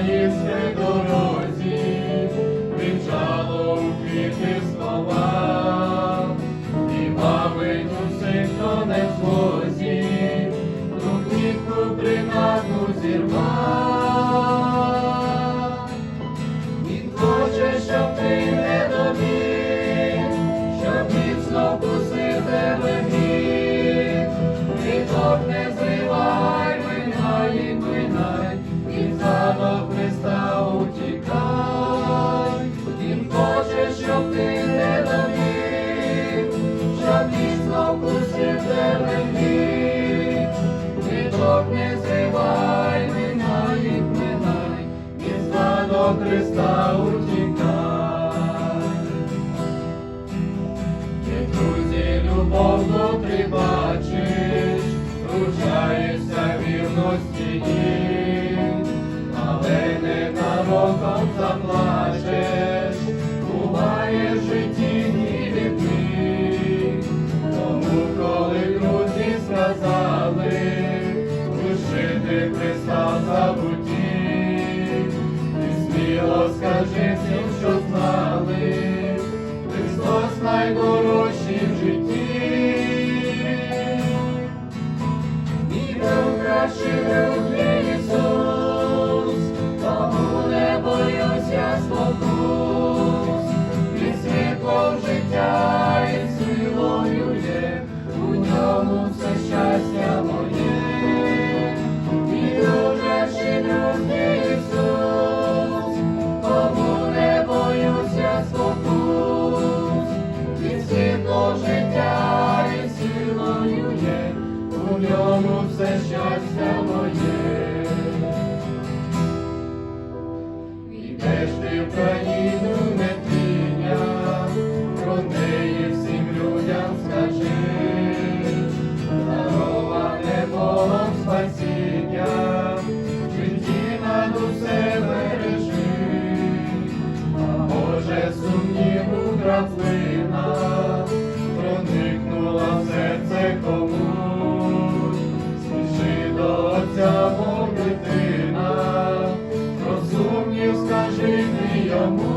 українській у квіти слова, і бабить усіх, хто не злозі, ту квітку зірвав. призивай, минай, минай, від зла до Христа. wash. у ньому все щастя моє, і теж ти в коні. amor.